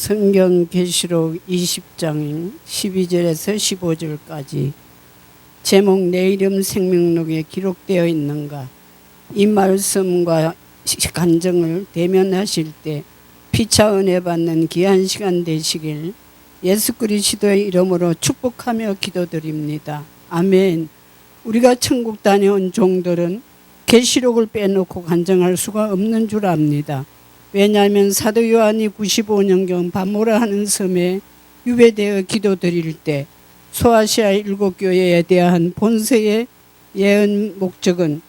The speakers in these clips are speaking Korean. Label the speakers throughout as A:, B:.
A: 성경 계시록 20장 12절에서 15절까지 제목 내 이름 생명록에 기록되어 있는가 이 말씀과 간정을 대면하실 때 피차 은혜 받는 귀한 시간 되시길 예수 그리스도의 이름으로 축복하며 기도드립니다. 아멘. 우리가 천국 다녀온 종들은 계시록을 빼놓고 간증할 수가 없는 줄 압니다. 왜냐하면 사도 요한이 95년경 밤모라 하는 섬에 유배되어 기도드릴 때 소아시아 일곱 교회에 대한 본세의 예언 목적은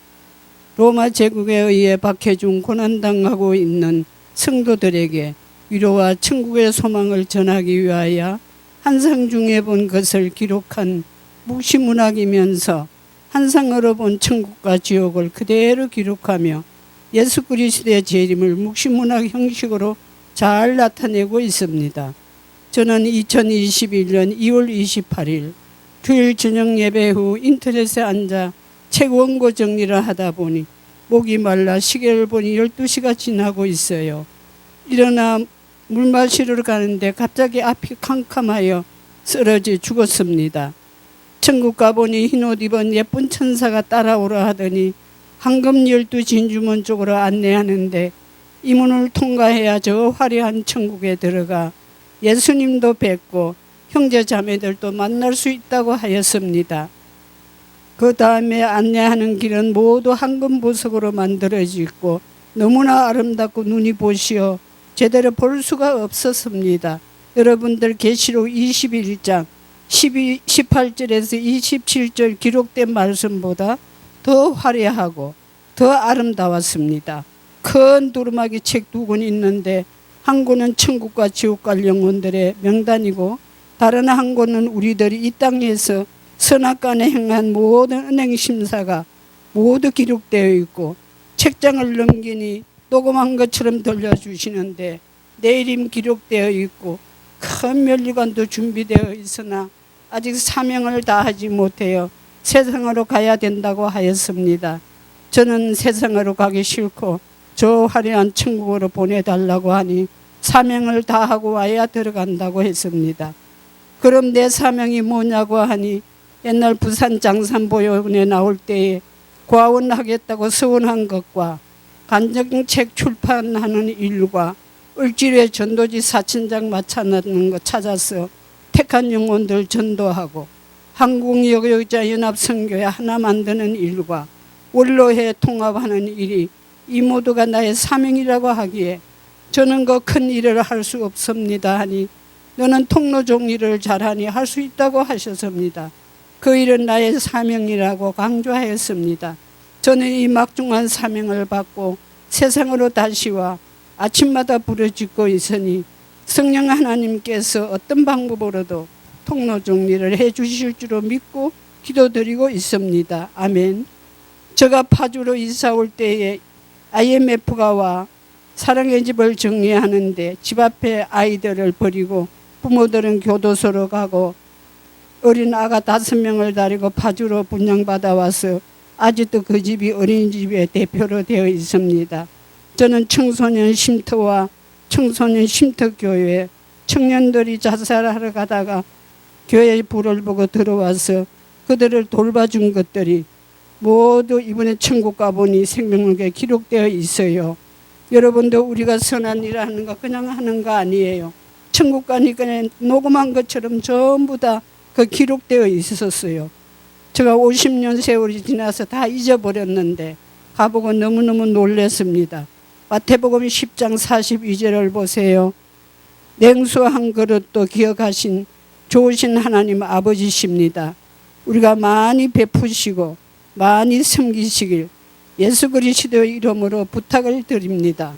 A: 로마 제국에 의해 박해준 고난당하고 있는 성도들에게 위로와 천국의 소망을 전하기 위하여 한상 중에 본 것을 기록한 묵시문학이면서 한상으로 본 천국과 지옥을 그대로 기록하며 예수 그리스도의 재림을 묵시문학 형식으로 잘 나타내고 있습니다. 저는 2021년 2월 28일 주일 저녁 예배 후 인터넷에 앉아 책 원고 정리를 하다 보니 목이 말라 시계를 보니 12시가 지나고 있어요. 일어나 물 마시러 가는데 갑자기 앞이 캄캄하여 쓰러져 죽었습니다. 천국 가보니 흰 옷 입은 예쁜 천사가 따라오라 하더니 황금 열두 진주문 쪽으로 안내하는데 이 문을 통과해야 저 화려한 천국에 들어가 예수님도 뵙고 형제 자매들도 만날 수 있다고 하였습니다. 그 다음에 안내하는 길은 모두 황금 보석으로 만들어지고 너무나 아름답고 눈이 보시어 제대로 볼 수가 없었습니다. 여러분들 계시록 21장 12, 18절에서 27절 기록된 말씀보다 더 화려하고 더 아름다웠습니다. 큰 두루마기 책 두 권 있는데 한 권은 천국과 지옥 갈 영혼들의 명단이고 다른 한 권은 우리들이 이 땅에서 선악간에 행한 모든 은행 심사가 모두 기록되어 있고 책장을 넘기니 녹음한 것처럼 들려주시는데 내 이름 기록되어 있고 큰 면류관도 준비되어 있으나 아직 사명을 다하지 못해요. 세상으로 가야 된다고 하였습니다. 저는 세상으로 가기 싫고 저 화려한 천국으로 보내달라고 하니 사명을 다하고 와야 들어간다고 했습니다. 그럼 내 사명이 뭐냐고 하니 옛날 부산 장산보연에 나올 때에 과원하겠다고 서원한 것과 간정책 출판하는 일과 을지로에 전도지 사천장 마찬하는 것 찾아서 택한 영혼들 전도하고 한국여교자 연합선교회 하나 만드는 일과 원로회 통합하는 일이 이 모두가 나의 사명이라고 하기에 저는 그 큰 일을 할 수 없습니다 하니 너는 통로 종 일을 잘하니 할 수 있다고 하셨습니다. 그 일은 나의 사명이라고 강조하였습니다. 저는 이 막중한 사명을 받고 세상으로 다시 와 아침마다 부르짖고 있으니 성령 하나님께서 어떤 방법으로도 통로 정리를 해 주실 줄로 믿고 기도드리고 있습니다. 아멘. 제가 파주로 이사 올 때에 IMF가 와 사랑의 집을 정리하는데 집 앞에 아이들을 버리고 부모들은 교도소로 가고 어린 아가 다섯 명을 다리고 파주로 분양받아 와서 아직도 그 집이 어린이집의 대표로 되어 있습니다. 저는 청소년 쉼터와 청소년 쉼터교회 청년들이 자살하러 가다가 교회의 불을 보고 들어와서 그들을 돌봐준 것들이 모두 이번에 천국 가보니 생명록에 기록되어 있어요. 여러분도 우리가 선한 일을 하는 거 그냥 하는 거 아니에요. 천국 가니까 녹음한 것처럼 전부 다 그 기록되어 있었어요. 제가 50년 세월이 지나서 다 잊어버렸는데 가보고 너무너무 놀랐습니다. 마태복음 10장 42절을 보세요. 냉수 한 그릇도 기억하신 좋으신 하나님 아버지십니다. 우리가 많이 베푸시고 많이 섬기시길 예수 그리스도의 이름으로 부탁을 드립니다.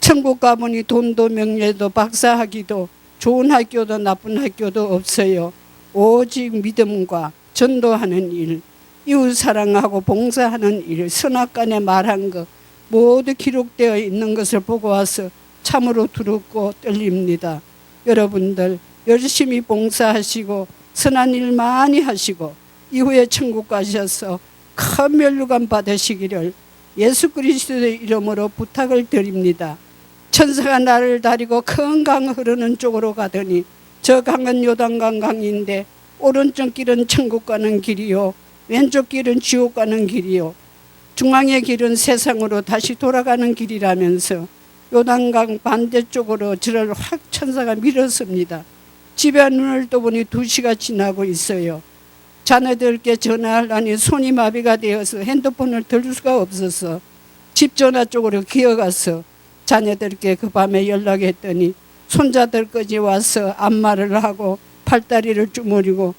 A: 천국 가보니 돈도 명예도 박사학위도 좋은 학교도 나쁜 학교도 없어요. 오직 믿음과 전도하는 일, 이웃 사랑하고 봉사하는 일, 선악간에 말한 것 모두 기록되어 있는 것을 보고 와서 참으로 두렵고 떨립니다. 여러분들 열심히 봉사하시고 선한 일 많이 하시고 이후에 천국 가셔서 큰 멸류관 받으시기를 예수 그리스도의 이름으로 부탁을 드립니다. 천사가 나를 다리고 큰 강 흐르는 쪽으로 가더니 저 강은 요단강 강인데 오른쪽 길은 천국 가는 길이요 왼쪽 길은 지옥 가는 길이요 중앙의 길은 세상으로 다시 돌아가는 길이라면서 요단강 반대쪽으로 저를 확 천사가 밀었습니다. 집에 눈을 떠보니 두 시가 지나고 있어요. 자네들께 전화하려니 손이 마비가 되어서 핸드폰을 들 수가 없어서 집 전화 쪽으로 기어가서 자녀들께 그 밤에 연락했더니 손자들까지 와서 안마를 하고 팔다리를 주무리고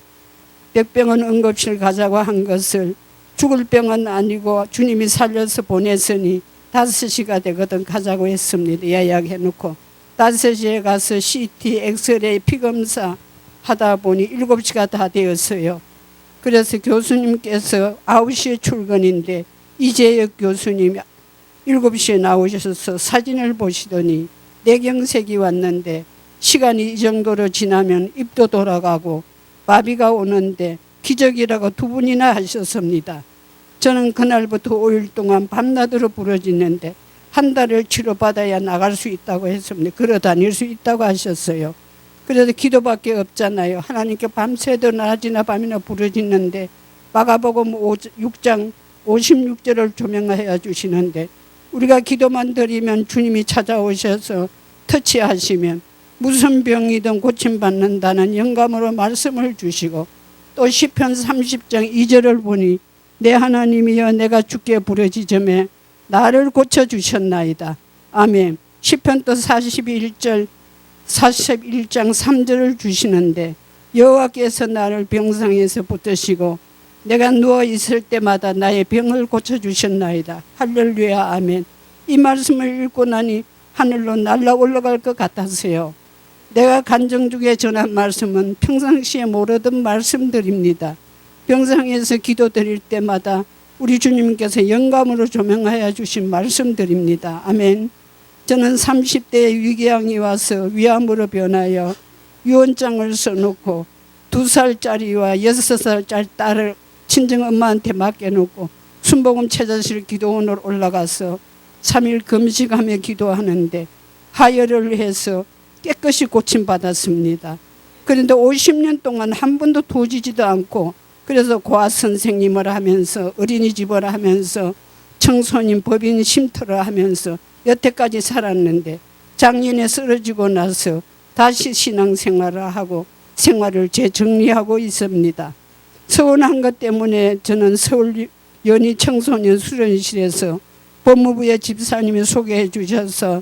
A: 백병원 응급실 가자고 한 것을 죽을 병은 아니고 주님이 살려서 보냈으니 다섯 시가 되거든 가자고 했습니다. 예약해놓고 다섯 시에 가서 CT, 엑스레이, 피검사 하다 보니 일곱 시가 다 되었어요. 그래서 교수님께서 아홉 시에 출근인데 이재혁 교수님이 일곱 시에 나오셔서 사진을 보시더니 뇌경색이 왔는데 시간이 이 정도로 지나면 입도 돌아가고 마비가 오는데 기적이라고 두 분이나 하셨습니다. 저는 그날부터 5일 동안 밤낮으로 부러지는데 한 달을 치료받아야 나갈 수 있다고 했습니다. 걸어 다닐 수 있다고 하셨어요. 그래서 기도밖에 없잖아요. 하나님께 밤새도 낮이나 밤이나 부러지는데 마가복음 6장 56절을 조명하여 주시는데 우리가 기도만 드리면 주님이 찾아오셔서 터치하시면 무슨 병이든 고침받는다는 영감으로 말씀을 주시고 또 시편 30장 2절을 보니 내 하나님이여 내가 죽게 부러지점에 나를 고쳐 주셨나이다. 아멘. 시편 또 41절 41장 3절을 주시는데 여호와께서 나를 병상에서 붙드시고 내가 누워 있을 때마다 나의 병을 고쳐 주셨나이다. 할렐루야 아멘. 이 말씀을 읽고 나니 하늘로 날라 올라갈 것 같았어요. 내가 간정중에 전한 말씀은 평상시에 모르던 말씀들입니다. 병상에서 기도드릴 때마다 우리 주님께서 영감으로 조명하여 주신 말씀들입니다. 아멘. 저는 30대에 위궤양이 와서 위암으로 변하여 유언장을 써놓고 두 살짜리와 여섯 살짜리 딸을 친정 엄마한테 맡겨놓고 순복음 체자실 기도원으로 올라가서 3일 금식하며 기도하는데 하혈을 해서 깨끗이 고침받았습니다. 그런데 50년 동안 한 번도 도지지도 않고 그래서 고아 선생님을 하면서 어린이집을 하면서 청소년 법인 쉼터를 하면서 여태까지 살았는데 작년에 쓰러지고 나서 다시 신앙생활을 하고 생활을 재정리하고 있습니다. 서운한 것 때문에 저는 서울 연희 청소년 수련실에서 법무부의 집사님이 소개해 주셔서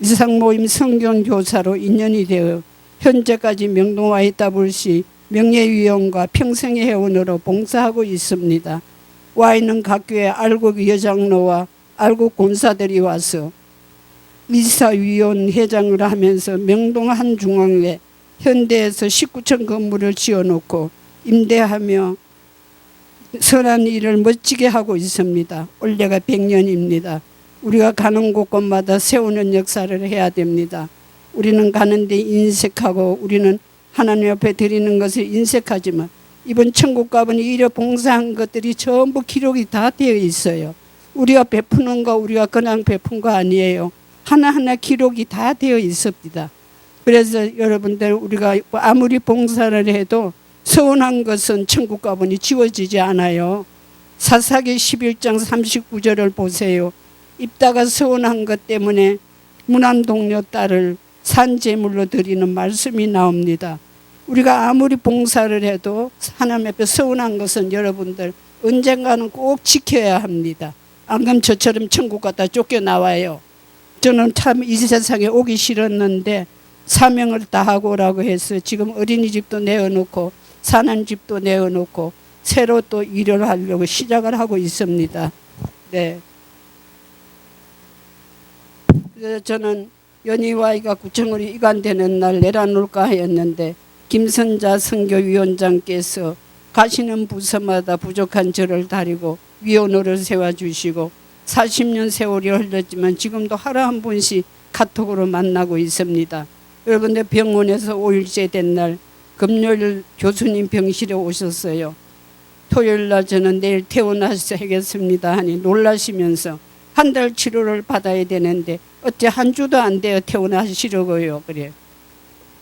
A: 이상 모임 성경 교사로 인연이 되어 현재까지 명동 YWC 명예위원과 평생의 회원으로 봉사하고 있습니다. 와 있는 각 교회 알곡 여장로와 알곡 권사들이 와서 이사위원 회장을 하면서 명동 한 중앙에 현대에서 19층 건물을 지어놓고 임대하며 선한 일을 멋지게 하고 있습니다. 올해가 100년입니다. 우리가 가는 곳곳마다 세우는 역사를 해야 됩니다. 우리는 가는데 인색하고 우리는 하나님 앞에 드리는 것을 인색하지만 이번 천국 가보니 이래 봉사한 것들이 전부 기록이 다 되어 있어요. 우리가 베푸는 거 우리가 그냥 베푼 거 아니에요. 하나하나 기록이 다 되어 있습니다. 그래서 여러분들 우리가 아무리 봉사를 해도 서운한 것은 천국 가보니 지워지지 않아요. 사사기 11장 39절을 보세요. 입다가 서운한 것 때문에 무난 동료 딸을 산제물로 드리는 말씀이 나옵니다. 우리가 아무리 봉사를 해도 하나님 앞에 서운한 것은 여러분들 언젠가는 꼭 지켜야 합니다. 안 그러면 저처럼 천국 갔다 쫓겨나와요. 저는 참 이 세상에 오기 싫었는데 사명을 다하고 오라고 해서 지금 어린이집도 내어놓고 사는 집도 내어놓고 새로 또 일을 하려고 시작을 하고 있습니다. 네. 그래서 저는 연희와이가 구청으로 이관되는 날 내려놓을까 하였는데 김선자 선교위원장께서 가시는 부서마다 부족한 저를 다리고 위원으로 세워주시고 40년 세월이 흘렀지만 지금도 하루 한 번씩 카톡으로 만나고 있습니다. 여러분들 병원에서 5일째 된 날 금요일 교수님 병실에 오셨어요. 토요일 날 저는 내일 퇴원하셔야겠습니다 하니 놀라시면서 한 달 치료를 받아야 되는데 어째 한 주도 안 돼요 퇴원하시려고요. 그래.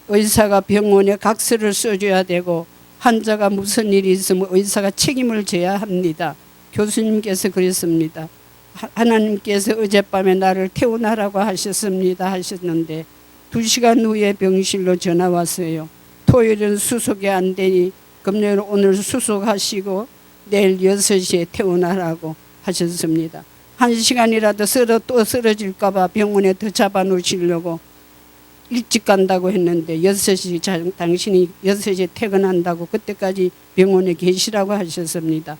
A: 의사가 병원에 각서를 써줘야 되고 환자가 무슨 일이 있으면 의사가 책임을 져야 합니다. 교수님께서 그랬습니다. 하- 하나님께서 어젯밤에 나를 퇴원하라고 하셨습니다 하셨는데 두 시간 후에 병실로 전화 왔어요. 토요일은 수속이 안 되니 금요일 오늘 수속하시고 내일 6시에 퇴원하라고 하셨습니다. 한 시간이라도 쓰러 또 쓰러질까 봐 병원에 더 잡아 놓으시려고 일찍 간다고 했는데 6시 자, 당신이 6시에 퇴근한다고 그때까지 병원에 계시라고 하셨습니다.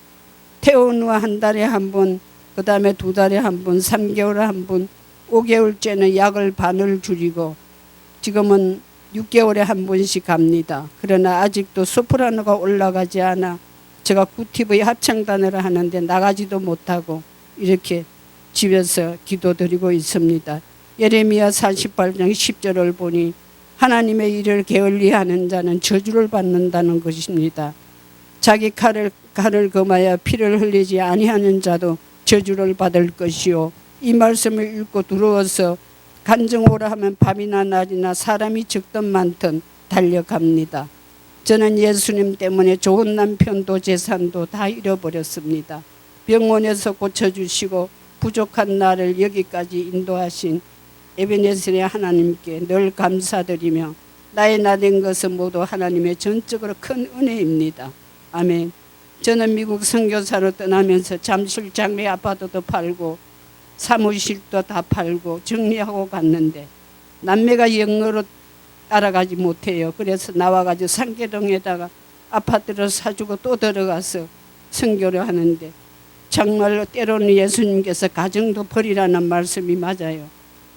A: 퇴원 후 한 달에 한 번, 그 다음에 두 달에 한 번, 3개월에 한 번, 5개월째는 약을 반을 줄이고 지금은 6개월에 한 번씩 갑니다. 그러나 아직도 소프라노가 올라가지 않아 제가 구티브의 합창단을 하는데 나가지도 못하고 이렇게 집에서 기도드리고 있습니다. 예레미야 48장 10절을 보니 하나님의 일을 게을리하는 자는 저주를 받는다는 것입니다. 자기 칼을 칼을 금하여 피를 흘리지 아니하는 자도 저주를 받을 것이요 이 말씀을 읽고 들어와서 간증오라 하면 밤이나 낮이나 사람이 적든 많든 달려갑니다. 저는 예수님 때문에 좋은 남편도 재산도 다 잃어버렸습니다. 병원에서 고쳐주시고 부족한 나를 여기까지 인도하신 에베네셀의 하나님께 늘 감사드리며 나의 나된 것은 모두 하나님의 전적으로 큰 은혜입니다. 아멘. 저는 미국 선교사로 떠나면서 잠실 장례 아파트도 팔고 사무실도 다 팔고 정리하고 갔는데 남매가 영어로 따라가지 못해요. 그래서 나와가지고 상계동에다가 아파트를 사주고 또 들어가서 선교를 하는데 정말로 때로는 예수님께서 가정도 버리라는 말씀이 맞아요.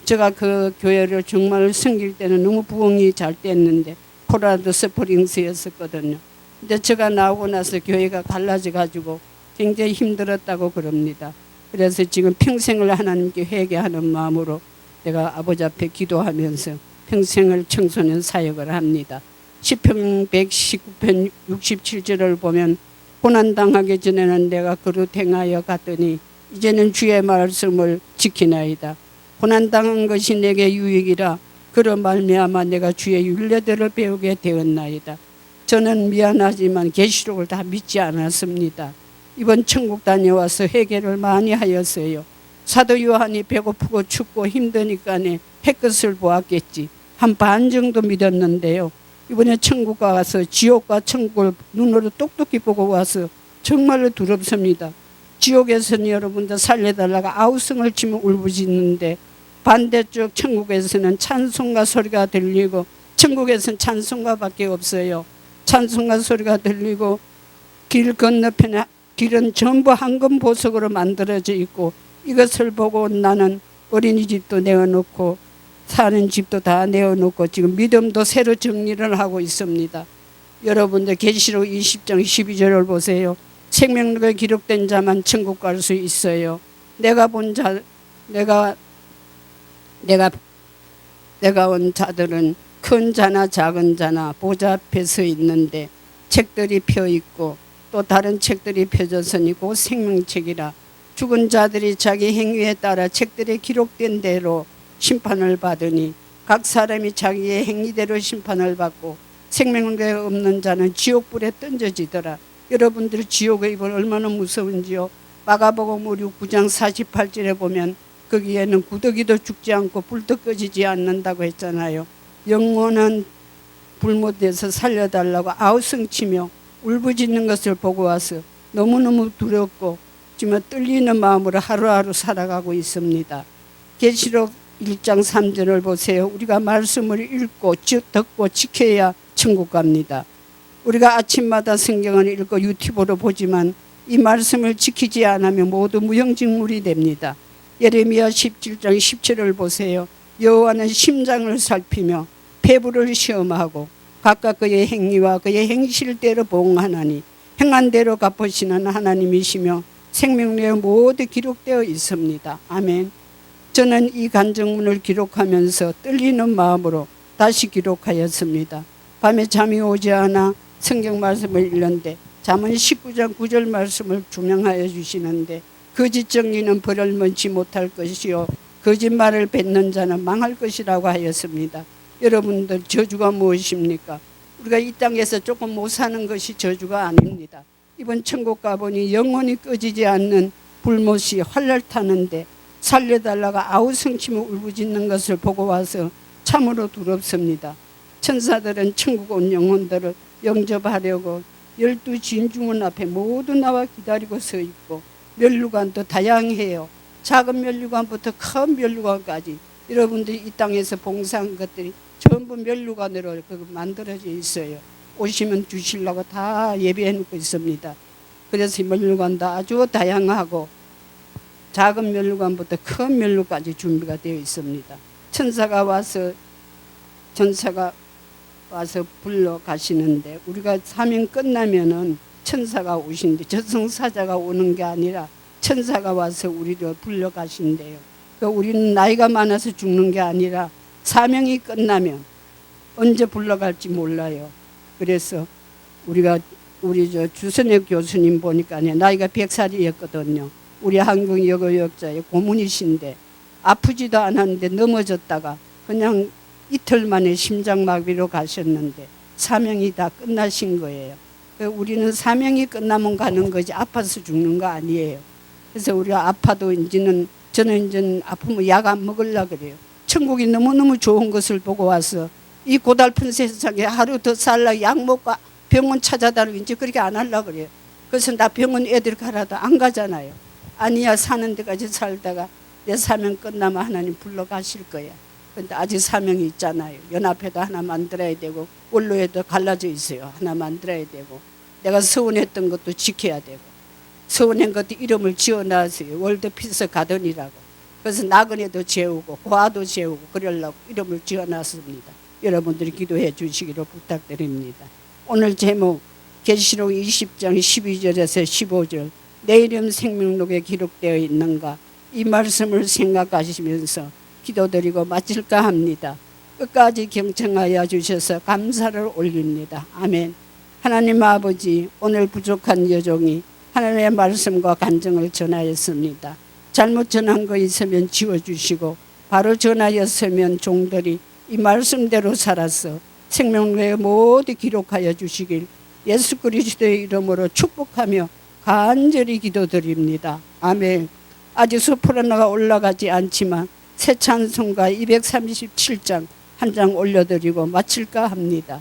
A: 제가 그 교회를 정말 섬길 때는 너무 부흥이 잘 됐는데 코라도 스프링스였었거든요. 근데 제가 나오고 나서 교회가 갈라져 가지고 굉장히 힘들었다고 그럽니다. 그래서 지금 평생을 하나님께 회개하는 마음으로 내가 아버지 앞에 기도하면서 평생을 청소년 사역을 합니다. 시편 119편 67절을 보면 고난당하기 전에는 내가 그릇 행하여 갔더니 이제는 주의 말씀을 지키나이다. 고난당한 것이 내게 유익이라 그로 말미암아 내가 주의 윤례들을 배우게 되었나이다. 저는 미안하지만 계시록을 다 믿지 않았습니다. 이번 천국 다녀와서 회개를 많이 하였어요. 사도 요한이 배고프고 춥고 힘드니까네 햇것을 보았겠지. 한 반 정도 믿었는데요. 이번에 천국 가서 지옥과 천국을 눈으로 똑똑히 보고 와서 정말로 두렵습니다. 지옥에서는 여러분들 살려달라고 아우성을 치면 울부짖는데 반대쪽 천국에서는 찬송가 소리가 들리고 천국에서는 찬송가밖에 없어요. 찬송가 소리가 들리고 길 건너편에 길은 전부 황금 보석으로 만들어져 있고 이것을 보고 나는 어린이집도 내어놓고 사는 집도 다 내어놓고 지금 믿음도 새로 정리를 하고 있습니다. 여러분들 계시록 20장 12절을 보세요. 생명록에 기록된 자만 천국 갈 수 있어요. 내가 본 자, 내가 내가 내가 온 자들은 큰 자나 작은 자나 보좌 앞에 서 있는데 책들이 펴 있고 또 다른 책들이 펴졌으니 곧 생명책이라 죽은 자들이 자기 행위에 따라 책들에 기록된 대로 심판을 받으니 각 사람이 자기의 행위대로 심판을 받고 생명력에 없는 자는 지옥불에 던져지더라. 여러분들 지옥의 입은 얼마나 무서운지요. 마가복음 우리 9장 48절에 보면 거기에는 구더기도 죽지 않고 불도 꺼지지 않는다고 했잖아요. 영원한 불못에서 살려달라고 아우성치며 울부짖는 것을 보고 와서 너무너무 두렵고 지금 떨리는 마음으로 하루하루 살아가고 있습니다. 계시록 1장 3절을 보세요. 우리가 말씀을 읽고 지- 듣고 지켜야 천국 갑니다. 우리가 아침마다 성경을 읽고 유튜브로 보지만 이 말씀을 지키지 않으면 모두 무용직물이 됩니다. 예레미야 17장 17을 보세요. 여호와는 심장을 살피며 폐부를 시험하고 각각 그의 행위와 그의 행실대로 보응하나니 행한 대로 갚으시는 하나님이시며 생명력에 모두 기록되어 있습니다. 아멘. 저는 이 간증문을 기록하면서 떨리는 마음으로 다시 기록하였습니다. 밤에 잠이 오지 않아 성경 말씀을 읽는데 잠언 19장 9절 말씀을 조명하여 주시는데 거짓 정리는 벌을 먼지 못할 것이요 거짓말을 뱉는 자는 망할 것이라고 하였습니다. 여러분들 저주가 무엇입니까? 우리가 이 땅에서 조금 못 사는 것이 저주가 아닙니다. 이번 천국 가보니 영원히 꺼지지 않는 불못이 활랄 타는데 살려달라가 아우성치며 울부짖는 것을 보고 와서 참으로 두렵습니다. 천사들은 천국 온 영혼들을 영접하려고 열두 진중원 앞에 모두 나와 기다리고 서 있고 멸류관도 다양해요. 작은 멸류관부터 큰 멸류관까지 여러분들이 이 땅에서 봉사한 것들이 전부 멸류관으로 그 만들어져 있어요. 오시면 주시려고 다 예비해 놓고 있습니다. 그래서 이 멸류관도 아주 다양하고 작은 멸류관부터 큰 멸류까지 준비가 되어 있습니다. 천사가 와서 전사가 와서 불러 가시는데 우리가 사명 끝나면은 천사가 오신데 저승사자가 오는 게 아니라 천사가 와서 우리를 불러 가신대요. 그 우리는 나이가 많아서 죽는 게 아니라 사명이 끝나면 언제 불러갈지 몰라요. 그래서 우리가 우리 저 주선혁 교수님 보니까 나이가 100살이었거든요. 우리 한국 여고역자의 고문이신데 아프지도 않았는데 넘어졌다가 그냥 이틀 만에 심장마비로 가셨는데 사명이 다 끝나신 거예요. 그 우리는 사명이 끝나면 가는 거지 아파서 죽는 거 아니에요. 그래서 우리가 아파도 이제는 저는 이제 아프면 약 안 먹으려 그래요. 천국이 너무너무 좋은 것을 보고 와서 이 고달픈 세상에 하루 더 살라 약 먹고 병원 찾아다니고 이제 그렇게 안 하려 그래요. 그래서 나 병원 애들 가라도 안 가잖아요. 아니야 사는 데까지 살다가 내 사명 끝나면 하나님 불러 가실 거야. 근데 아직 사명이 있잖아요. 연합회도 하나 만들어야 되고 원로에도 갈라져 있어요. 하나 만들어야 되고 내가 서운했던 것도 지켜야 되고 서운한 것도 이름을 지어놨어요. 월드피스 가든이라고. 그래서 나그네도 재우고 고아도 재우고 그러려고 이름을 지어놨습니다. 여러분들이 기도해 주시기를 부탁드립니다. 오늘 제목 계시록 20장 12절에서 15절 내 이름 생명록에 기록되어 있는가 이 말씀을 생각하시면서 기도드리고 마칠까 합니다. 끝까지 경청하여 주셔서 감사를 올립니다. 아멘. 하나님 아버지 오늘 부족한 여종이 하나님의 말씀과 간증을 전하였습니다. 잘못 전한 거 있으면 지워주시고 바로 전하였으면 종들이 이 말씀대로 살아서 생명록에 모두 기록하여 주시길 예수 그리스도의 이름으로 축복하며 간절히 기도드립니다. 아멘. 아직 소프라노가 올라가지 않지만 새 찬송가 237장 한 장 올려드리고 마칠까 합니다.